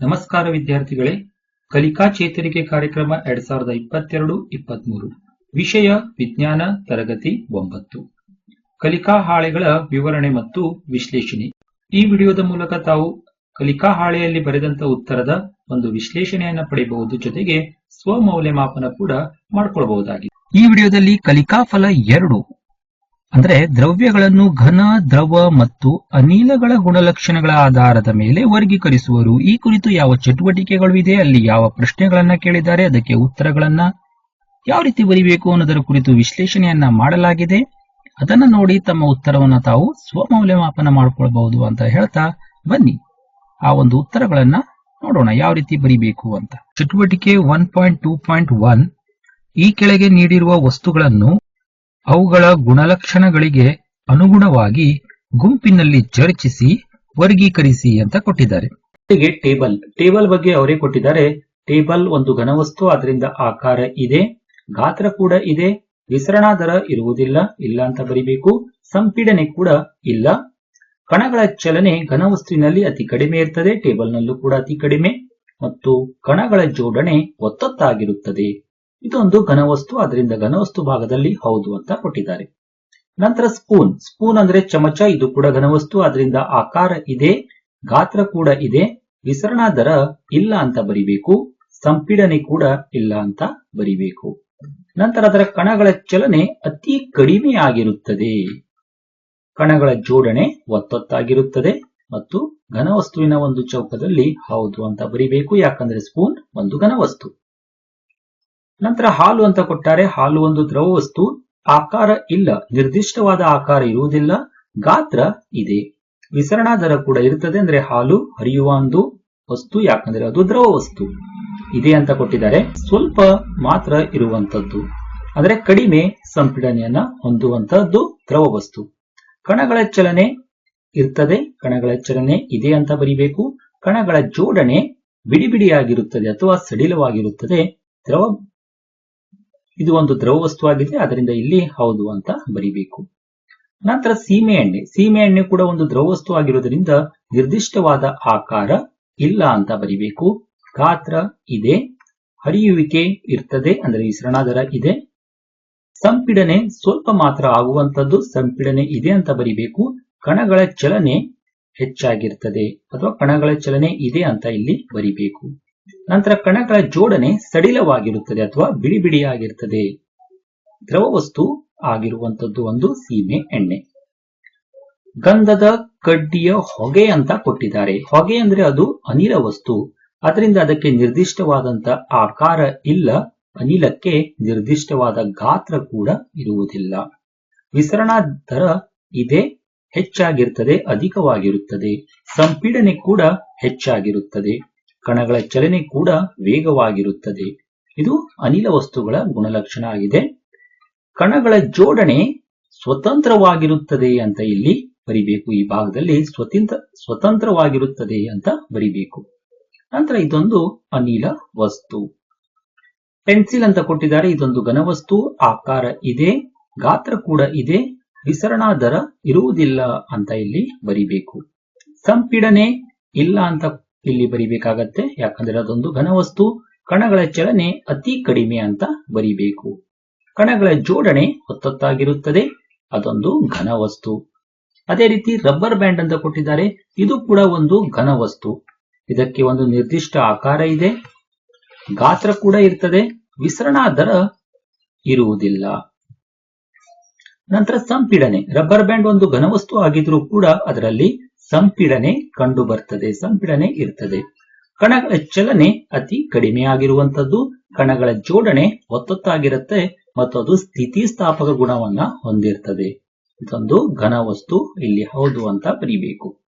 ನಮಸ್ಕಾರ ವಿದ್ಯಾರ್ಥಿಗಳೇ. ಕಲಿಕಾ ಚೇತರಿಕೆ ಕಾರ್ಯಕ್ರಮ ಎರಡ್ ಸಾವಿರದ ಇಪ್ಪತ್ತೆರಡು, ಇಪ್ಪತ್ಮೂರು. ವಿಷಯ ವಿಜ್ಞಾನ, ತರಗತಿ ಒಂಬತ್ತು. ಕಲಿಕಾ ಹಾಳೆಗಳ ವಿವರಣೆ ಮತ್ತು ವಿಶ್ಲೇಷಣೆ. ಈ ವಿಡಿಯೋದ ಮೂಲಕ ತಾವು ಕಲಿಕಾ ಹಾಳೆಯಲ್ಲಿ ಬರೆದಂತ ಉತ್ತರದ ಒಂದು ವಿಶ್ಲೇಷಣೆಯನ್ನು ಪಡೆಯಬಹುದು. ಜೊತೆಗೆ ಸ್ವಮೌಲ್ಯಮಾಪನ ಕೂಡ ಮಾಡಿಕೊಳ್ಳಬಹುದಾಗಿದೆ ಈ ವಿಡಿಯೋದಲ್ಲಿ ಕಲಿಕಾ ಫಲ ಎರಡು ಅಂದ್ರೆ ದ್ರವ್ಯಗಳನ್ನು ಘನ, ದ್ರವ ಮತ್ತು ಅನಿಲಗಳ ಗುಣಲಕ್ಷಣಗಳ ಆಧಾರದ ಮೇಲೆ ವರ್ಗೀಕರಿಸುವರು. ಈ ಕುರಿತು ಯಾವ ಚಟುವಟಿಕೆಗಳು ಇದೆ? ಅಲ್ಲಿ ಯಾವ ಪ್ರಶ್ನೆಗಳನ್ನ ಕೇಳಿದ್ದಾರೆ? ಅದಕ್ಕೆ ಉತ್ತರಗಳನ್ನ ಯಾವ ರೀತಿ ಬರಿಬೇಕು ಅನ್ನೋದರ ಕುರಿತು ವಿಶ್ಲೇಷಣೆಯನ್ನ ಮಾಡಲಾಗಿದೆ. ಅದನ್ನ ನೋಡಿ ತಮ್ಮ ಉತ್ತರವನ್ನ ತಾವು ಸ್ವಮೌಲ್ಯಮಾಪನ ಮಾಡಿಕೊಳ್ಬಹುದು ಅಂತ ಹೇಳ್ತಾ ಬನ್ನಿ. ಆ ಒಂದು ಉತ್ತರಗಳನ್ನ ನೋಡೋಣ. ಯಾವ ರೀತಿ ಬರಿಬೇಕು ಅಂತ. ಚಟುವಟಿಕೆ one point two point one ಈ ಕೆಳಗೆ ನೀಡಿರುವ ವಸ್ತುಗಳನ್ನು ಅವುಗಳ ಗುಣಲಕ್ಷಣಗಳಿಗೆ ಅನುಗುಣವಾಗಿ ಗುಂಪಿನಲ್ಲಿ ಚರ್ಚಿಸಿ, ವರ್ಗೀಕರಿಸಿ ಅಂತ ಕೊಟ್ಟಿದ್ದಾರೆ. ಟೇಬಲ್ ಟೇಬಲ್ ಬಗ್ಗೆ ಅವರೇ ಕೊಟ್ಟಿದ್ದಾರೆ. ಟೇಬಲ್ ಒಂದು ಘನವಸ್ತು ಅದರಿಂದ ಆಕಾರ ಇದೆ, ಗಾತ್ರ ಕೂಡ ಇದೆ, ವಿಸರಣಾ ದರ ಇರುವುದಿಲ್ಲ, ಇಲ್ಲ ಅಂತ ಬರಿಬೇಕು, ಸಂಪೀಡನೆ ಕೂಡ ಇಲ್ಲ. ಕಣಗಳ ಚಲನೆ ಘನವಸ್ತುವಿನಲ್ಲಿ ಅತಿ ಕಡಿಮೆ ಇರ್ತದೆ, ಟೇಬಲ್ನಲ್ಲೂ ಕೂಡ ಅತಿ ಕಡಿಮೆ, ಮತ್ತು ಕಣಗಳ ಜೋಡಣೆ ಒತ್ತೊತ್ತಾಗಿರುತ್ತದೆ. ಇದೊಂದು ಘನವಸ್ತು ಅದರಿಂದ ಘನವಸ್ತು ಭಾಗದಲ್ಲಿ ಹೌದು ಅಂತ ಕೊಟ್ಟಿದ್ದಾರೆ. ನಂತರ ಸ್ಪೂನ್. ಸ್ಪೂನ್ ಅಂದ್ರೆ ಚಮಚ, ಇದು ಕೂಡ ಘನವಸ್ತು ಅದರಿಂದ ಆಕಾರ ಇದೆ, ಗಾತ್ರ ಕೂಡ ಇದೆ ವಿಸರಣಾ ದರ ಇಲ್ಲ ಅಂತ ಬರಿಬೇಕು, ಸಂಪೀಡನೆ ಕೂಡ ಇಲ್ಲ ಅಂತ ಬರಿಬೇಕು. ನಂತರ ಅದರ ಕಣಗಳ ಚಲನೆ ಅತಿ ಕಡಿಮೆ ಆಗಿರುತ್ತದೆ. ಕಣಗಳ ಜೋಡಣೆ ಒತ್ತೊತ್ತಾಗಿರುತ್ತದೆ ಮತ್ತು ಘನವಸ್ತುವಿನ ಒಂದು ಚೌಕದಲ್ಲಿ ಹೌದು ಅಂತ ಬರಿಬೇಕು, ಯಾಕಂದ್ರೆ ಸ್ಪೂನ್ ಒಂದು ಘನವಸ್ತು. ನಂತರ ಹಾಲು ಅಂತ ಕೊಟ್ಟಾರೆ, ಹಾಲು ಒಂದು ದ್ರವ ವಸ್ತು, ಆಕಾರ ಇಲ್ಲ, ನಿರ್ದಿಷ್ಟವಾದ ಆಕಾರ ಇರುವುದಿಲ್ಲ, ಗಾತ್ರ ಇದೆ. ವಿಸರಣಾ ದರ ಕೂಡ ಇರುತ್ತದೆ ಅಂದ್ರೆ ಹಾಲು ಹರಿಯುವ ಒಂದು ವಸ್ತು, ಯಾಕಂದ್ರೆ ಅದು ದ್ರವ ವಸ್ತು. ಇದೆ ಅಂತ ಕೊಟ್ಟಿದ್ದಾರೆ. ಸ್ವಲ್ಪ ಮಾತ್ರ ಇರುವಂತದ್ದು ಅಂದ್ರೆ ಕಡಿಮೆ ಸಂಪೀಡನೆಯನ್ನ ಹೊಂದುವಂತದ್ದು ದ್ರವ ವಸ್ತು. ಕಣಗಳ ಚಲನೆ ಇರ್ತದೆ, ಕಣಗಳ ಚಲನೆ ಇದೆ ಅಂತ ಬರೀಬೇಕು. ಕಣಗಳ ಜೋಡಣೆ ಬಿಡಿ ಬಿಡಿಯಾಗಿರುತ್ತದೆ ಅಥವಾ ಸಡಿಲವಾಗಿರುತ್ತದೆ. ದ್ರವ ಇದು ಒಂದು ದ್ರವ ವಸ್ತುವಾಗಿದೆ ಅದರಿಂದ ಇಲ್ಲಿ ಹೌದು ಅಂತ ಬರಿಬೇಕು. ನಂತರ ಸೀಮೆ ಎಣ್ಣೆ. ಸೀಮೆ ಎಣ್ಣೆ ಕೂಡ ಒಂದು ದ್ರವ ವಸ್ತು ಆಗಿರುವುದರಿಂದ ನಿರ್ದಿಷ್ಟವಾದ ಆಕಾರ ಇಲ್ಲ ಅಂತ ಬರಿಬೇಕು. ಗಾತ್ರ ಇದೆ, ಹರಿಯುವಿಕೆ ಇರ್ತದೆ, ಅಂದ್ರೆ ಈ ಇದೆ. ಸಂಪಿಡನೆ ಸ್ವಲ್ಪ ಮಾತ್ರ ಆಗುವಂತದ್ದು ಸಂಪಿಡನೆ ಇದೆ ಅಂತ ಬರಿಬೇಕು. ಕಣಗಳ ಚಲನೆ ಹೆಚ್ಚಾಗಿರ್ತದೆ, ಅಥವಾ ಕಣಗಳ ಚಲನೆ ಇದೆ ಅಂತ ಇಲ್ಲಿ ಬರಿಬೇಕು. ನಂತರ ಕಣಗಳ ಜೋಡಣೆ ಸಡಿಲವಾಗಿರುತ್ತದೆ ಅಥವಾ ಬಿಡಿ ಬಿಡಿಯಾಗಿರ್ತದೆ ದ್ರವ ವಸ್ತು ಆಗಿರುವಂತದ್ದು ಒಂದು ಸೀಮೆ ಎಣ್ಣೆ. ಗಂಧದ ಕಡ್ಡಿಯ ಹೊಗೆ ಅಂತ ಕೊಟ್ಟಿದ್ದಾರೆ. ಹೊಗೆ ಅಂದ್ರೆ ಅದು ಅನಿಲ ವಸ್ತು. ಅದರಿಂದ ಅದಕ್ಕೆ ನಿರ್ದಿಷ್ಟವಾದಂತ ಆಕಾರ ಇಲ್ಲ. ಅನಿಲಕ್ಕೆ ನಿರ್ದಿಷ್ಟವಾದ ಗಾತ್ರ ಕೂಡ ಇರುವುದಿಲ್ಲ. ವಿಸರಣಾ ದರ ಇದೆ. ಹೆಚ್ಚಾಗಿರ್ತದೆ, ಅಧಿಕವಾಗಿರುತ್ತದೆ. ಸಂಪೀಡನೆ ಕೂಡ ಹೆಚ್ಚಾಗಿರುತ್ತದೆ. ಕಣಗಳ ಚಲನೆ ಕೂಡ ವೇಗವಾಗಿರುತ್ತದೆ. ಇದು ಅನಿಲ ವಸ್ತುಗಳ ಗುಣಲಕ್ಷಣ ಆಗಿದೆ. ಕಣಗಳ ಜೋಡಣೆ ಸ್ವತಂತ್ರವಾಗಿರುತ್ತದೆ ಅಂತ ಇಲ್ಲಿ ಬರಿಬೇಕು. ಈ ಭಾಗದಲ್ಲಿ ಸ್ವತಂತ್ರ, ಸ್ವತಂತ್ರವಾಗಿರುತ್ತದೆ ಅಂತ ಬರಿಬೇಕು. ನಂತರ ಇದೊಂದು ಅನಿಲ ವಸ್ತು. ಪೆನ್ಸಿಲ್ ಅಂತ ಕೊಟ್ಟಿದ್ದಾರೆ. ಇದೊಂದು ಘನವಸ್ತು ಆಕಾರ ಇದೆ. ಗಾತ್ರ ಕೂಡ ಇದೆ. ವಿಸರಣಾ ದರ ಇರುವುದಿಲ್ಲ ಅಂತ ಇಲ್ಲಿ ಬರಿಬೇಕು. ಸಂಪೀಡನೆ ಇಲ್ಲ ಅಂತ ಇಲ್ಲಿ ಬರಿಬೇಕಾಗತ್ತೆ. ಯಾಕಂದ್ರೆ ಅದೊಂದು ಘನವಸ್ತು. ಕಣಗಳ ಚಲನೆ ಅತಿ ಕಡಿಮೆ ಅಂತ ಬರಿಬೇಕು. ಕಣಗಳ ಜೋಡಣೆ ಹೊತ್ತೊತ್ತಾಗಿರುತ್ತದೆ ಅದೊಂದು ಘನವಸ್ತು. ಅದೇ ರೀತಿ ರಬ್ಬರ್ ಬ್ಯಾಂಡ್ ಅಂತ ಕೊಟ್ಟಿದ್ದಾರೆ. ಇದು ಕೂಡ ಒಂದು ಘನವಸ್ತು. ಇದಕ್ಕೆ ಒಂದು ನಿರ್ದಿಷ್ಟ ಆಕಾರ ಇದೆ. ಗಾತ್ರ ಕೂಡ ಇರ್ತದೆ. ವಿಸರಣಾ ದರ ಇರುವುದಿಲ್ಲ. ನಂತರ ಸಂಪೀಡನೆ. ರಬ್ಬರ್ ಬ್ಯಾಂಡ್ ಒಂದು ಘನವಸ್ತು ಆಗಿದ್ರೂ ಕೂಡ ಅದರಲ್ಲಿ ಸಂಪೀಡನೆ ಕಂಡು ಬರ್ತದೆ ಸಂಪೀಡನೆ ಇರ್ತದೆ. ಕಣಗಳ ಚಲನೆ ಅತಿ ಕಡಿಮೆ ಆಗಿರುವಂತದ್ದು ಕಣಗಳ ಜೋಡಣೆ ಒತ್ತೊತ್ತಾಗಿರುತ್ತೆ ಮತ್ತು ಅದು ಸ್ಥಿತಿಸ್ಥಾಪಕ ಗುಣವನ್ನ ಹೊಂದಿರ್ತದೆ. ಇದೊಂದು ಘನ ವಸ್ತು ಇಲ್ಲಿ ಹೌದು ಅಂತ ಬರೀಬೇಕು.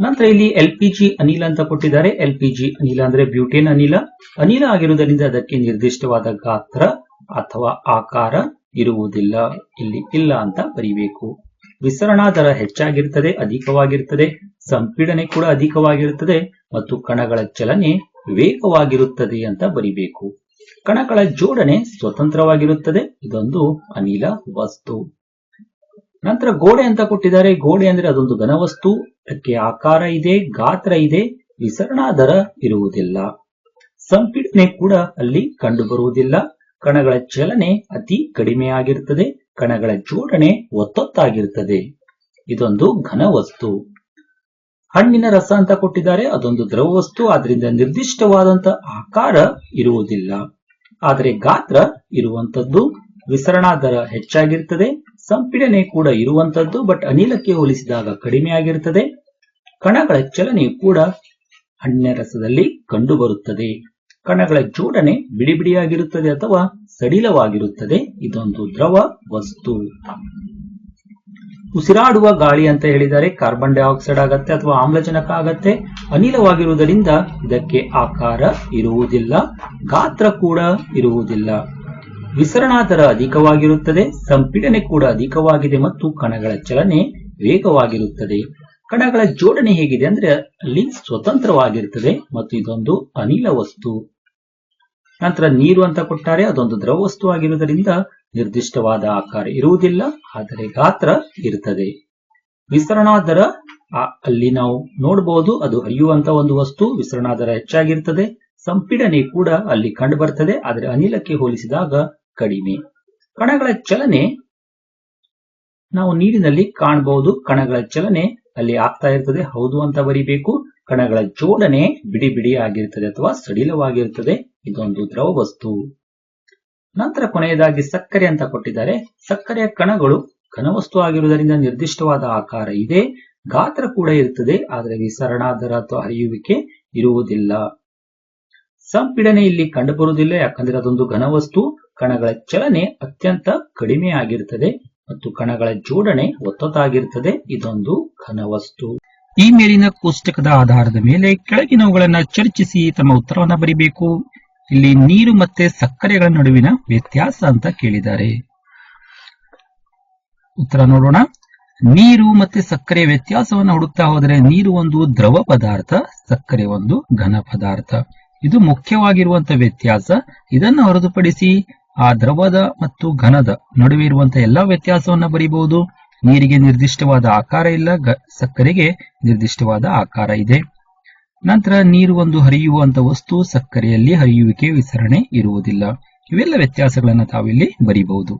ನಂತರ ಇಲ್ಲಿ ಎಲ್ ಪಿ ಅನಿಲ ಅಂತ ಕೊಟ್ಟಿದ್ದಾರೆ. ಎಲ್ ಪಿ ಅನಿಲ ಅಂದ್ರೆ ಬ್ಯೂಟೇನ್ ಅನಿಲ. ಅನಿಲ ಆಗಿರುವುದರಿಂದ ಅದಕ್ಕೆ ನಿರ್ದಿಷ್ಟವಾದ ಗಾತ್ರ ಅಥವಾ ಆಕಾರ ಇರುವುದಿಲ್ಲ. ಇಲ್ಲಿ ಇಲ್ಲ ಅಂತ ಬರೀಬೇಕು. ವಿಸರಣಾ ದರ ಹೆಚ್ಚಾಗಿರ್ತದೆ ಅಧಿಕವಾಗಿರ್ತದೆ ಸಂಪೀಡನೆ ಕೂಡ ಅಧಿಕವಾಗಿರುತ್ತದೆ ಮತ್ತು ಕಣಗಳ ಚಲನೆ ವೇಗವಾಗಿರುತ್ತದೆ ಅಂತ ಬರಿಬೇಕು. ಕಣಗಳ ಜೋಡಣೆ ಸ್ವತಂತ್ರವಾಗಿರುತ್ತದೆ, ಇದೊಂದು ಅನಿಲ ವಸ್ತು. ನಂತರ ಗೋಡೆ ಅಂತ ಕೊಟ್ಟಿದ್ದಾರೆ. ಗೋಡೆ ಅಂದ್ರೆ ಅದೊಂದು ಘನವಸ್ತು, ಅದಕ್ಕೆ ಆಕಾರ ಇದೆ, ಗಾತ್ರ ಇದೆ, ವಿಸರಣಾ ದರ ಇರುವುದಿಲ್ಲ. ಸಂಪೀಡನೆ ಕೂಡ ಅಲ್ಲಿ ಕಂಡುಬರುವುದಿಲ್ಲ. ಕಣಗಳ ಚಲನೆ ಅತಿ ಕಡಿಮೆಯಾಗಿರುತ್ತದೆ. ಕಣಗಳ ಜೋಡಣೆ ಒತ್ತೊತ್ತಾಗಿರುತ್ತದೆ. ಇದೊಂದು ಘನ ವಸ್ತು. ಹಣ್ಣಿನ ರಸ ಅಂತ ಕೊಟ್ಟಿದ್ದಾರೆ, ಅದೊಂದು ದ್ರವ ವಸ್ತು, ಆದ್ರಿಂದ ನಿರ್ದಿಷ್ಟವಾದಂತ ಆಕಾರ ಇರುವುದಿಲ್ಲ. ಆದರೆ ಗಾತ್ರ ಇರುವಂತದ್ದು ವಿಸರಣಾ ದರ ಹೆಚ್ಚಾಗಿರ್ತದೆ, ಸಂಪೀಡನೆ ಕೂಡ ಇರುವಂತದ್ದು, ಬಟ್ ಅನಿಲಕ್ಕೆ ಹೋಲಿಸಿದಾಗ ಕಡಿಮೆ ಆಗಿರುತ್ತದೆ ಕಣಗಳ ಚಲನೆ ಕೂಡ ಹಣ್ಣಿನ ರಸದಲ್ಲಿ ಕಂಡುಬರುತ್ತದೆ. ಕಣಗಳ ಜೋಡಣೆ ಬಿಡಿ ಬಿಡಿಯಾಗಿರುತ್ತದೆ ಅಥವಾ ಸಡಿಲವಾಗಿರುತ್ತದೆ. ಇದೊಂದು ದ್ರವ ವಸ್ತು. ಉಸಿರಾಡುವ ಗಾಳಿ ಅಂತ ಹೇಳಿದರೆ ಕಾರ್ಬನ್ ಡೈಆಕ್ಸೈಡ್ ಆಗತ್ತೆ ಅಥವಾ ಆಮ್ಲಜನಕ ಆಗತ್ತೆ. ಅನಿಲವಾಗಿರುವುದರಿಂದ ಇದಕ್ಕೆ ಆಕಾರ ಇರುವುದಿಲ್ಲ. ಗಾತ್ರ ಕೂಡ ಇರುವುದಿಲ್ಲ. ವಿಸರಣಾ ದರ ಅಧಿಕವಾಗಿರುತ್ತದೆ. ಸಂಪೀಡನೆ ಕೂಡ ಅಧಿಕವಾಗಿದೆ ಮತ್ತು ಕಣಗಳ ಚಲನೆ ವೇಗವಾಗಿರುತ್ತದೆ. ಕಣಗಳ ಜೋಡಣೆ ಹೇಗಿದೆ ಅಂದ್ರೆ ಅಲ್ಲಿ ಸ್ವತಂತ್ರವಾಗಿರುತ್ತದೆ ಮತ್ತು ಇದೊಂದು ಅನಿಲ ವಸ್ತು. ನಂತರ ನೀರು ಅಂತ ಕೊಟ್ಟಾರೆ, ಅದೊಂದು ದ್ರವ ವಸ್ತುವಾಗಿರುವುದರಿಂದ ನಿರ್ದಿಷ್ಟವಾದ ಆಕಾರ ಇರುವುದಿಲ್ಲ, ಆದರೆ ಗಾತ್ರ ಇರುತ್ತದೆ ವಿಸ್ತರಣಾದರ ದರ ಅಲ್ಲಿ ನಾವು ನೋಡಬಹುದು ಅದು ಹರಿಯುವಂತ ಒಂದು ವಸ್ತು, ವಿಸರಣಾ ದರ ಹೆಚ್ಚಾಗಿರ್ತದೆ. ಸಂಪೀಡನೆ ಕೂಡ ಅಲ್ಲಿ ಕಂಡು ಬರ್ತದೆ ಆದರೆ ಅನಿಲಕ್ಕೆ ಹೋಲಿಸಿದಾಗ ಕಡಿಮೆ. ಕಣಗಳ ಚಲನೆ, ನಾವು ನೀರಿನಲ್ಲಿ ಕಾಣಬಹುದು ಕಣಗಳ ಚಲನೆ ಅಲ್ಲಿ ಆಗ್ತಾ ಇರ್ತದೆ, ಹೌದು ಅಂತ ಬರಿಬೇಕು. ಕಣಗಳ ಜೋಡಣೆ ಬಿಡಿ ಬಿಡಿ ಆಗಿರ್ತದೆ ಅಥವಾ ಸಡಿಲವಾಗಿರುತ್ತದೆ ಇದೊಂದು ದ್ರವ ವಸ್ತು ನಂತರ ಕೊನೆಯದಾಗಿ ಸಕ್ಕರೆ ಅಂತ ಕೊಟ್ಟಿದ್ದಾರೆ. ಸಕ್ಕರೆಯ ಕಣಗಳು ಘನವಸ್ತು ಆಗಿರುವುದರಿಂದ ನಿರ್ದಿಷ್ಟವಾದ ಆಕಾರ ಇದೆ. ಗಾತ್ರ ಕೂಡ ಇರುತ್ತದೆ, ಆದರೆ ವಿಸರಣಾ ದರ ಅಥವಾ ಹರಿಯುವಿಕೆ ಇರುವುದಿಲ್ಲ. ಸಂಪೀಡನೆ ಇಲ್ಲಿ ಕಂಡುಬರುವುದಿಲ್ಲ, ಯಾಕಂದ್ರೆ ಅದೊಂದು ಘನವಸ್ತು. ಕಣಗಳ ಚಲನೆ ಅತ್ಯಂತ ಕಡಿಮೆ ಆಗಿರುತ್ತದೆ ಮತ್ತು ಕಣಗಳ ಜೋಡಣೆ ಒತ್ತೊತ್ತಾಗಿರುತ್ತದೆ. ಇದೊಂದು ಘನವಸ್ತು. ಈ ಮೇಲಿನ ಕೋಷ್ಟಕದ ಆಧಾರದ ಮೇಲೆ ಕೆಳಗಿನವುಗಳನ್ನು ಚರ್ಚಿಸಿ ತಮ್ಮ ಉತ್ತರವನ್ನು ಬರಿಬೇಕು. ಇಲ್ಲಿ ನೀರು ಮತ್ತೆ ಸಕ್ಕರೆಗಳ ನಡುವಿನ ವ್ಯತ್ಯಾಸ ಅಂತ ಕೇಳಿದ್ದಾರೆ. ಉತ್ತರ ನೋಡೋಣ. ನೀರು ಮತ್ತೆ ಸಕ್ಕರೆ ವ್ಯತ್ಯಾಸವನ್ನು ಹುಡುಕ್ತಾ ಹೋದರೆ ನೀರು ಒಂದು ದ್ರವ ಪದಾರ್ಥ, ಸಕ್ಕರೆ ಒಂದು ಘನ ಪದಾರ್ಥ. ಇದು ಮುಖ್ಯವಾಗಿರುವಂತ ವ್ಯತ್ಯಾಸ. ಇದನ್ನು ಹೊರತುಪಡಿಸಿ ಆ ದ್ರವದ ಮತ್ತು ಘನದ ನಡುವೆ ಇರುವಂತಹ ಎಲ್ಲಾ ವ್ಯತ್ಯಾಸವನ್ನ ಬರೀಬಹುದು. ನೀರಿಗೆ ನಿರ್ದಿಷ್ಟವಾದ ಆಕಾರ ಇಲ್ಲ ಸಕ್ಕರೆಗೆ ನಿರ್ದಿಷ್ಟವಾದ ಆಕಾರ ಇದೆ. ನಂತರ ನೀರು ಒಂದು ಹರಿಯುವಂತ ವಸ್ತು ಸಕ್ಕರೆಯಲ್ಲಿ ಹರಿಯುವಿಕೆ, ವಿಸರಣೆ ಇರುವುದಿಲ್ಲ. ಇವೆಲ್ಲ ವ್ಯತ್ಯಾಸಗಳನ್ನು ತಾವಿಲ್ಲಿ ಬರೀಬಹುದು.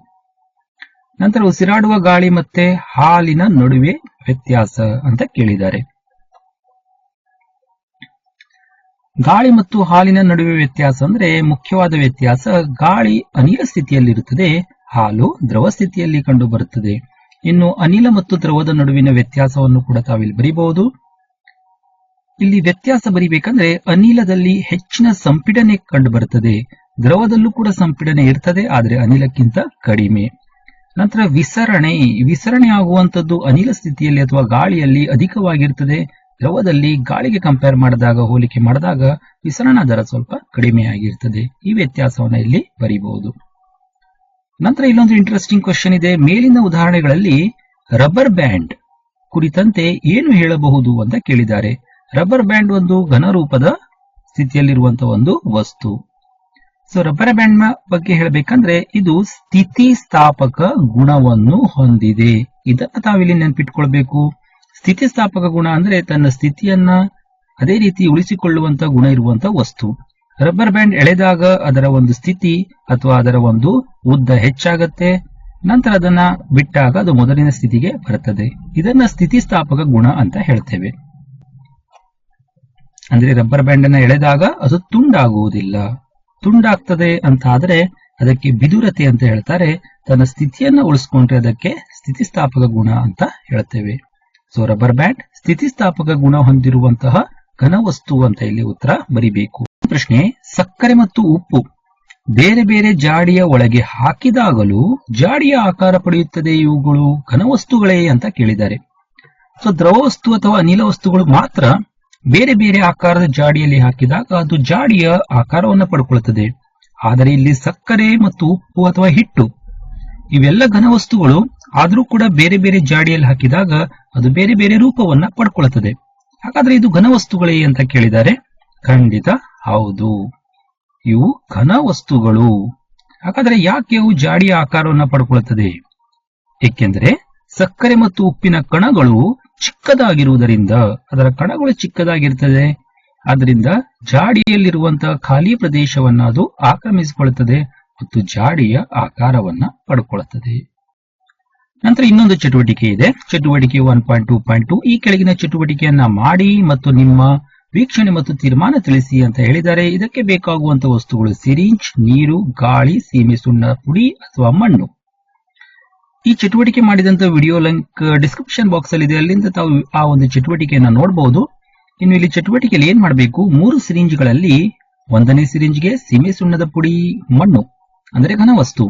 ನಂತರ ಉಸಿರಾಡುವ ಗಾಳಿ ಮತ್ತೆ ಹಾಲಿನ ನಡುವೆ ವ್ಯತ್ಯಾಸ ಅಂತ ಕೇಳಿದ್ದಾರೆ. ಗಾಳಿ ಮತ್ತು ಹಾಲಿನ ನಡುವೆ ವ್ಯತ್ಯಾಸ ಅಂದ್ರೆ ಮುಖ್ಯವಾದ ವ್ಯತ್ಯಾಸ ಗಾಳಿ ಅನಿಲ ಸ್ಥಿತಿಯಲ್ಲಿರುತ್ತದೆ, ಹಾಲು ದ್ರವ ಸ್ಥಿತಿಯಲ್ಲಿ ಕಂಡು ಇನ್ನು ಅನಿಲ ಮತ್ತು ದ್ರವದ ನಡುವಿನ ವ್ಯತ್ಯಾಸವನ್ನು ಕೂಡ ತಾವಿಲ್ಲಿ ಬರೀಬಹುದು. ಇಲ್ಲಿ ವ್ಯತ್ಯಾಸ ಬರಿಬೇಕಂದ್ರೆ ಅನಿಲದಲ್ಲಿ ಹೆಚ್ಚಿನ ಸಂಪೀಡನೆ ಕಂಡು ಬರುತ್ತದೆ ದ್ರವದಲ್ಲೂ ಕೂಡ ಸಂಪೀಡನೆ ಇರ್ತದೆ, ಆದರೆ ಅನಿಲಕ್ಕಿಂತ ಕಡಿಮೆ. ನಂತರ ವಿಸರಣೆ. ವಿಸರಣೆ ಆಗುವಂತದ್ದು ಅನಿಲ ಸ್ಥಿತಿಯಲ್ಲಿ ಅಥವಾ ಗಾಳಿಯಲ್ಲಿ ಅಧಿಕವಾಗಿರ್ತದೆ. ದ್ರವದಲ್ಲಿ ಗಾಳಿಗೆ ಕಂಪೇರ್ ಮಾಡಿದಾಗ, ಹೋಲಿಕೆ ಮಾಡಿದಾಗ ವಿಸರಣಾ ದರ ಸ್ವಲ್ಪ ಕಡಿಮೆಯಾಗಿರ್ತದೆ ಈ ವ್ಯತ್ಯಾಸವನ್ನು ಇಲ್ಲಿ ಬರೀಬಹುದು. ನಂತರ ಇಲ್ಲೊಂದು ಇಂಟ್ರೆಸ್ಟಿಂಗ್ ಕ್ವಶನ್ ಇದೆ. ಮೇಲಿನ ಉದಾಹರಣೆಗಳಲ್ಲಿ ರಬ್ಬರ್ ಬ್ಯಾಂಡ್ ಕುರಿತಂತೆ ಏನು ಹೇಳಬಹುದು ಅಂತ ಕೇಳಿದ್ದಾರೆ. ರಬ್ಬರ್ ಬ್ಯಾಂಡ್ ಒಂದು ಘನರೂಪದ ಸ್ಥಿತಿಯಲ್ಲಿರುವಂತಹ ಒಂದು ವಸ್ತು. ಸೊ ರಬ್ಬರ್ ಬ್ಯಾಂಡ್ ಬಗ್ಗೆ ಹೇಳಬೇಕಂದ್ರೆ ಇದು ಸ್ಥಿತಿ ಸ್ಥಾಪಕ ಗುಣವನ್ನು ಹೊಂದಿದೆ. ಇದನ್ನ ತಾವಿಲ್ಲಿ ನೆನ್ಪಿಟ್ಕೊಳ್ಬೇಕು. ಸ್ಥಿತಿಸ್ಥಾಪಕ ಗುಣ ಅಂದ್ರೆ ತನ್ನ ಸ್ಥಿತಿಯನ್ನ ಅದೇ ರೀತಿ ಉಳಿಸಿಕೊಳ್ಳುವಂತ ಗುಣ ಇರುವಂತ ವಸ್ತು. ರಬ್ಬರ್ ಬ್ಯಾಂಡ್ ಎಳೆದಾಗ ಅದರ ಒಂದು ಸ್ಥಿತಿ ಅಥವಾ ಅದರ ಒಂದು ಉದ್ದ ಹೆಚ್ಚಾಗತ್ತೆ. ನಂತರ ಅದನ್ನ ಬಿಟ್ಟಾಗ ಅದು ಮೊದಲಿನ ಸ್ಥಿತಿಗೆ ಬರುತ್ತದೆ ಇದನ್ನ ಸ್ಥಿತಿ ಸ್ಥಾಪಕ ಗುಣ ಅಂತ ಹೇಳ್ತೇವೆ. ಅಂದ್ರೆ ರಬ್ಬರ್ ಬ್ಯಾಂಡ್ ಅನ್ನ ಎಳೆದಾಗ ಅದು ತುಂಡಾಗುವುದಿಲ್ಲ. ತುಂಡಾಗ್ತದೆ ಅಂತ ಆದ್ರೆ ಅದಕ್ಕೆ ಬಿದುರತೆ ಅಂತ ಹೇಳ್ತಾರೆ. ತನ್ನ ಸ್ಥಿತಿಯನ್ನ ಉಳಿಸ್ಕೊಂಡ್ರೆ ಅದಕ್ಕೆ ಸ್ಥಿತಿಸ್ಥಾಪಕ ಗುಣ ಅಂತ ಹೇಳ್ತೇವೆ. ಸೊ ರಬ್ಬರ್ ಬ್ಯಾಂಡ್ ಸ್ಥಿತಿಸ್ಥಾಪಕ ಗುಣ ಹೊಂದಿರುವಂತಹ ಘನವಸ್ತು ಅಂತ ಇಲ್ಲಿ ಉತ್ತರ ಬರಿಬೇಕು. ಪ್ರಶ್ನೆ, ಸಕ್ಕರೆ ಮತ್ತು ಉಪ್ಪು ಬೇರೆ ಬೇರೆ ಜಾಡಿಯ ಒಳಗೆ ಹಾಕಿದಾಗಲೂ ಜಾಡಿಯ ಆಕಾರ ಪಡೆಯುತ್ತದೆ ಇವುಗಳು ಘನವಸ್ತುಗಳೇ ಅಂತ ಕೇಳಿದ್ದಾರೆ. ಸೊ ದ್ರವ ವಸ್ತು ಅಥವಾ ಅನಿಲ ವಸ್ತುಗಳು ಮಾತ್ರ ಬೇರೆ ಬೇರೆ ಆಕಾರದ ಜಾಡಿಯಲ್ಲಿ ಹಾಕಿದಾಗ ಅದು ಜಾಡಿಯ ಆಕಾರವನ್ನು ಪಡ್ಕೊಳ್ಳುತ್ತದೆ ಆದರೆ ಇಲ್ಲಿ ಸಕ್ಕರೆ ಮತ್ತು ಉಪ್ಪು ಅಥವಾ ಹಿಟ್ಟು ಇವೆಲ್ಲ ಘನವಸ್ತುಗಳು. ಆದರೂ ಕೂಡ ಬೇರೆ ಬೇರೆ ಜಾಡಿಯಲ್ಲಿ ಹಾಕಿದಾಗ ಅದು ಬೇರೆ ಬೇರೆ ರೂಪವನ್ನ ಪಡ್ಕೊಳ್ಳುತ್ತದೆ ಹಾಗಾದ್ರೆ ಇದು ಘನವಸ್ತುಗಳೇ ಅಂತ ಕೇಳಿದರೆ ಖಂಡಿತ ಹೌದು. ಇವು ಘನವಸ್ತುಗಳು. ಹಾಗಾದ್ರೆ ಯಾಕೆ ಅವು ಜಾಡಿಯ ಆಕಾರವನ್ನ ಪಡ್ಕೊಳ್ಳುತ್ತದೆ ಏಕೆಂದರೆ ಸಕ್ಕರೆ ಮತ್ತು ಉಪ್ಪಿನ ಕಣಗಳು ಚಿಕ್ಕದಾಗಿರುವುದರಿಂದ, ಅದರ ಕಣಗಳು ಚಿಕ್ಕದಾಗಿರ್ತದೆ. ಆದ್ದರಿಂದ ಜಾಡಿಯಲ್ಲಿರುವಂತಹ ಖಾಲಿ ಪ್ರದೇಶವನ್ನ ಅದು ಆಕ್ರಮಿಸಿಕೊಳ್ಳುತ್ತದೆ ಮತ್ತು ಜಾಡಿಯ ಆಕಾರವನ್ನ ಪಡ್ಕೊಳ್ಳುತ್ತದೆ. ನಂತರ ಇನ್ನೊಂದು ಚಟುವಟಿಕೆ ಇದೆ. ಚಟುವಟಿಕೆ one point two point two. ಈ ಕೆಳಗಿನ ಚಟುವಟಿಕೆಯನ್ನ ಮಾಡಿ ಮತ್ತು ನಿಮ್ಮ ವೀಕ್ಷಣೆ ಮತ್ತು ತೀರ್ಮಾನ ತಿಳಿಸಿ ಅಂತ ಹೇಳಿದ್ದಾರೆ. ಇದಕ್ಕೆ ಬೇಕಾಗುವಂತಹ ವಸ್ತುಗಳು ಸಿರಿಂಚ್ ನೀರು, ಗಾಳಿ, ಸೀಮೆ, ಸುಣ್ಣ, ಪುಡಿ ಅಥವಾ ಮಣ್ಣು. ಈ ಚಟುವಟಿಕೆ ಮಾಡಿದಂತ ವಿಡಿಯೋ ಲಿಂಕ್ ಡಿಸ್ಕ್ರಿಪ್ಷನ್ ಬಾಕ್ಸ್ ಅಲ್ಲಿ ಇದೆ. ಅಲ್ಲಿಂದ ತಾವು ಆ ಒಂದು ಚಟುವಟಿಕೆಯನ್ನ ನೋಡಬಹುದು ಇನ್ನು ಇಲ್ಲಿ ಚಟುವಟಿಕೆಯಲ್ಲಿ ಏನ್ ಮಾಡಬೇಕು? ಮೂರು ಸಿರಿಂಜ್ಗಳಲ್ಲಿ ಒಂದನೇ ಸಿರಿಂಜ್ಗೆ ಸೀಮೆ ಸುಣ್ಣದ ಪುಡಿ, ಮಣ್ಣು, ಅಂದರೆ ಘನ ವಸ್ತು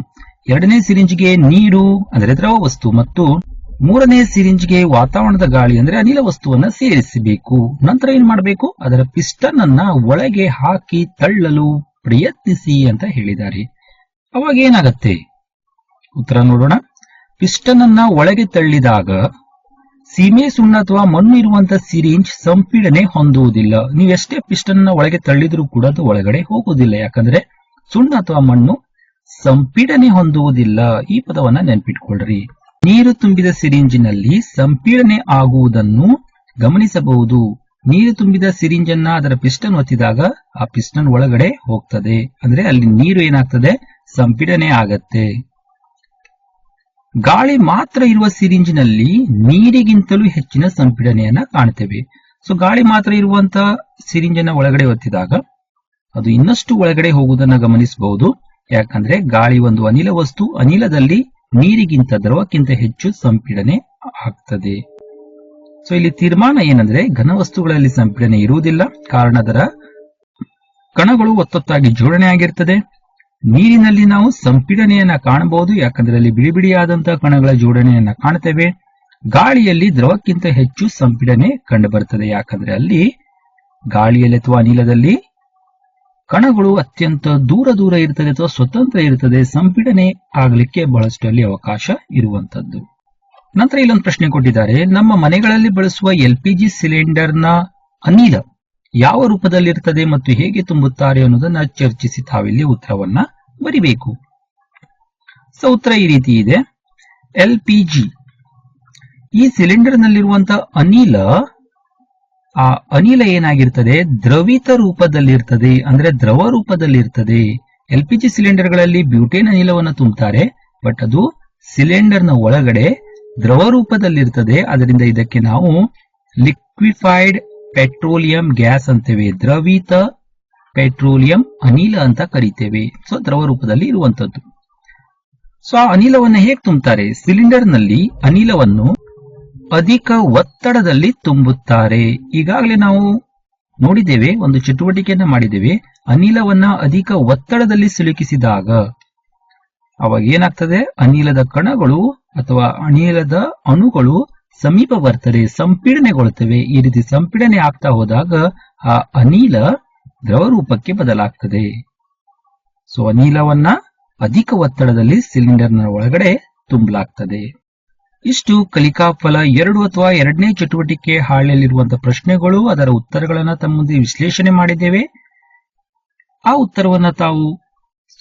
ಎರಡನೇ ಸಿರಿಂಜ್ಗೆ ನೀರು, ಅಂದರೆ ದ್ರವ ವಸ್ತು ಮತ್ತು ಮೂರನೇ ಸಿರಿಂಜ್ಗೆ ವಾತಾವರಣದ ಗಾಳಿ, ಅಂದ್ರೆ ಅನಿಲ ವಸ್ತುವನ್ನ ಸೇರಿಸಬೇಕು. ನಂತರ ಏನ್ ಮಾಡಬೇಕು? ಅದರ ಪಿಸ್ಟನ್ ಅನ್ನ ಒಳಗೆ ಹಾಕಿ ತಳ್ಳಲು ಪ್ರಯತ್ನಿಸಿ ಅಂತ ಹೇಳಿದ್ದಾರೆ. ಅವಾಗ ಏನಾಗತ್ತೆ? ಉತ್ತರ ನೋಡೋಣ. ಪಿಸ್ಟನ್ ಒಳಗೆ ತಳ್ಳಿದಾಗ ಸೀಮೆ ಸುಣ್ಣ ಅಥವಾ ಮಣ್ಣು ಇರುವಂತಹ ಸಿರಿಂಜ್ ಸಂಪೀಡನೆ ಹೊಂದುವುದಿಲ್ಲ. ಎಷ್ಟೇ ಪಿಸ್ಟನ್ ಅನ್ನ ಒಳಗೆ ತಳ್ಳಿದ್ರೂ ಕೂಡ ಅದು ಒಳಗಡೆ ಹೋಗುವುದಿಲ್ಲ. ಯಾಕಂದ್ರೆ ಸುಣ್ಣ ಅಥವಾ ಮಣ್ಣು ಸಂಪೀಡನೆ ಹೊಂದುವುದಿಲ್ಲ. ಈ ಪದವನ್ನ ನೆನ್ಪಿಟ್ಕೊಳ್ರಿ. ನೀರು ತುಂಬಿದ ಸಿರಿಂಜಿನಲ್ಲಿ ಸಂಪೀಡನೆ ಆಗುವುದನ್ನು ಗಮನಿಸಬಹುದು. ನೀರು ತುಂಬಿದ ಸಿರಿಂಜನ್ನ ಅದರ ಪಿಸ್ಟನ್ ಒತ್ತಿದಾಗ ಆ ಪಿಸ್ಟನ್ ಒಳಗಡೆ ಹೋಗ್ತದೆ. ಅಂದ್ರೆ ಅಲ್ಲಿ ನೀರು ಏನಾಗ್ತದೆ? ಸಂಪೀಡನೆ ಆಗತ್ತೆ. ಗಾಳಿ ಮಾತ್ರ ಇರುವ ಸಿರಿಂಜಿನಲ್ಲಿ ನೀರಿಗಿಂತಲೂ ಹೆಚ್ಚಿನ ಸಂಪೀಡನೆಯನ್ನ ಕಾಣ್ತೇವೆ ಸೊ ಗಾಳಿ ಮಾತ್ರ ಇರುವಂತ ಸಿರಿಂಜನ್ನ ಒಳಗಡೆ ಒತ್ತಿದಾಗ ಅದು ಇನ್ನಷ್ಟು ಒಳಗಡೆ ಹೋಗುವುದನ್ನ ಗಮನಿಸಬಹುದು. ಯಾಕಂದ್ರೆ ಗಾಳಿ ಒಂದು ಅನಿಲ ವಸ್ತು, ಅನಿಲದಲ್ಲಿ ನೀರಿಗಿಂತ ದ್ರವಕ್ಕಿಂತ ಹೆಚ್ಚು ಸಂಪೀಡನೆ ಆಗ್ತದೆ. ಸೊ ಇಲ್ಲಿ ತೀರ್ಮಾನ ಏನಂದ್ರೆ ಘನವಸ್ತುಗಳಲ್ಲಿ ಸಂಪೀಡನೆ ಇರುವುದಿಲ್ಲ. ಕಾರಣ ಅದರ ಕಣಗಳು ಒತ್ತೊತ್ತಾಗಿ ಜೋಡಣೆ ಆಗಿರ್ತದೆ ನೀರಿನಲ್ಲಿ ನಾವು ಸಂಪೀಡನೆಯನ್ನ ಕಾಣಬಹುದು, ಯಾಕಂದ್ರೆ ಅಲ್ಲಿ ಬಿಡಿ ಬಿಡಿಯಾದಂತಹ ಕಣಗಳ ಜೋಡಣೆಯನ್ನ ಕಾಣ್ತೇವೆ. ಗಾಳಿಯಲ್ಲಿ ದ್ರವಕ್ಕಿಂತ ಹೆಚ್ಚು ಸಂಪೀಡನೆ ಕಂಡು ಬರ್ತದೆ ಯಾಕಂದ್ರೆ ಅಲ್ಲಿ ಗಾಳಿಯಲ್ಲಿ ಅಥವಾ ಅನಿಲದಲ್ಲಿ ಕಣಗಳು ಅತ್ಯಂತ ದೂರ ದೂರ ಇರ್ತದೆ ಅಥವಾ ಸ್ವತಂತ್ರ ಇರ್ತದೆ, ಸಂಪೀಡನೆ ಆಗಲಿಕ್ಕೆ ಬಹಳಷ್ಟು ಅಲ್ಲಿ ಅವಕಾಶ ಇರುವಂತದ್ದು. ನಂತರ ಇಲ್ಲೊಂದು ಪ್ರಶ್ನೆ ಕೊಟ್ಟಿದ್ದಾರೆ. ನಮ್ಮ ಮನೆಗಳಲ್ಲಿ ಬಳಸುವ ಎಲ್ ಪಿ ಜಿ ಸಿಲಿಂಡರ್ನ ಅನಿಲ ಯಾವ ರೂಪದಲ್ಲಿರ್ತದೆ ಮತ್ತು ಹೇಗೆ ತುಂಬುತ್ತಾರೆ ಅನ್ನೋದನ್ನ ಚರ್ಚಿಸಿ ತಾವಿಲ್ಲಿ ಉತ್ತರವನ್ನ ಬರಿಬೇಕು. ಸೊ ಉತ್ತರ ಈ ರೀತಿ ಇದೆ. ಎಲ್ ಪಿ ಈ ಸಿಲಿಂಡರ್ ನಲ್ಲಿರುವಂತಹ ಅನಿಲ, ಆ ಅನಿಲ ಏನಾಗಿರ್ತದೆ? ದ್ರವಿತ ರೂಪದಲ್ಲಿರ್ತದೆ, ಅಂದ್ರೆ ದ್ರವ ರೂಪದಲ್ಲಿರ್ತದೆ. ಎಲ್ ಪಿ ಜಿ ಸಿಲಿಂಡರ್ಗಳಲ್ಲಿ ಬ್ಯೂಟೇನ್ ಅನಿಲವನ್ನು ತುಂಬುತ್ತಾರೆ ಬಟ್ ಅದು ಸಿಲಿಂಡರ್ನ ಒಳಗಡೆ ದ್ರವ ರೂಪದಲ್ಲಿರ್ತದೆ. ಅದರಿಂದ ಇದಕ್ಕೆ ನಾವು ಲಿಕ್ವಿಫೈಡ್ ಪೆಟ್ರೋಲಿಯಂ ಗ್ಯಾಸ್ ಅಂತೇವೆ, ದ್ರವಿತ ಪೆಟ್ರೋಲಿಯಂ ಅನಿಲ ಅಂತ ಕರಿತೇವೆ. ಸೊ ದ್ರವ ರೂಪದಲ್ಲಿ ಇರುವಂತದ್ದು. ಸೊ ಆ ಅನಿಲವನ್ನು ಹೇಗೆ ತುಂಬುತ್ತಾರೆ ಸಿಲಿಂಡರ್ನಲ್ಲಿ ಅನಿಲವನ್ನು ಅಧಿಕ ಒತ್ತಡದಲ್ಲಿ ತುಂಬುತ್ತಾರೆ. ಈಗಾಗಲೇ ನಾವು ನೋಡಿದ್ದೇವೆ, ಒಂದು ಚಟುವಟಿಕೆಯನ್ನ ಮಾಡಿದ್ದೇವೆ. ಅನಿಲವನ್ನ ಅಧಿಕ ಒತ್ತಡದಲ್ಲಿ ಸಿಲುಕಿಸಿದಾಗ ಅವಾಗ ಏನಾಗ್ತದೆ? ಅನಿಲದ ಕಣಗಳು ಅಥವಾ ಅನಿಲದ ಅಣುಗಳು ಸಮೀಪ ಬರ್ತದೆ ಸಂಪೀಡನೆಗೊಳ್ತವೆ ಈ ರೀತಿ ಸಂಪೀಡನೆ ಆಗ್ತಾ ಹೋದಾಗ ಆ ಅನಿಲ ದ್ರವ ರೂಪಕ್ಕೆ ಬದಲಾಗ್ತದೆ. ಸೊ ಅನಿಲವನ್ನ ಅಧಿಕ ಒತ್ತಡದಲ್ಲಿ ಸಿಲಿಂಡರ್ನ ಒಳಗಡೆ ತುಂಬಲಾಗ್ತದೆ. ಇಷ್ಟು ಕಲಿಕಾ ಫಲ ಎರಡು ಅಥವಾ ಎರಡನೇ ಚಟುವಟಿಕೆ ಹಾಳೆಯಲ್ಲಿರುವಂತಹ ಪ್ರಶ್ನೆಗಳು, ಅದರ ಉತ್ತರಗಳನ್ನ ತಮ್ಮ ಮುಂದೆ ವಿಶ್ಲೇಷಣೆ ಮಾಡಿದ್ದೇವೆ. ಆ ಉತ್ತರವನ್ನ ತಾವು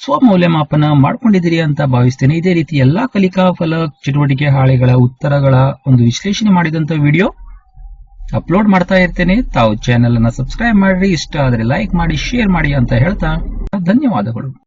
ಸ್ವಮೌಲ್ಯಮಾಪನ ಮಾಡ್ಕೊಂಡಿದ್ದೀರಿ ಅಂತ ಭಾವಿಸ್ತೇನೆ. ಇದೇ ರೀತಿ ಎಲ್ಲಾ ಕಲಿಕಾ ಫಲ ಚಟುವಟಿಕೆ ಹಾಳೆಗಳ ಉತ್ತರಗಳ ಒಂದು ವಿಶ್ಲೇಷಣೆ ಮಾಡಿದಂತ ವಿಡಿಯೋ ಅಪ್ಲೋಡ್ ಮಾಡ್ತಾ ಇರ್ತೇನೆ. ತಾವು ಚಾನೆಲ್ ಅನ್ನ ಸಬ್ಸ್ಕ್ರೈಬ್ ಮಾಡ್ರಿ. ಇಷ್ಟ ಆದ್ರೆ ಲೈಕ್ ಮಾಡಿ ಶೇರ್ ಮಾಡಿ ಅಂತ ಹೇಳ್ತಾ ಧನ್ಯವಾದಗಳು.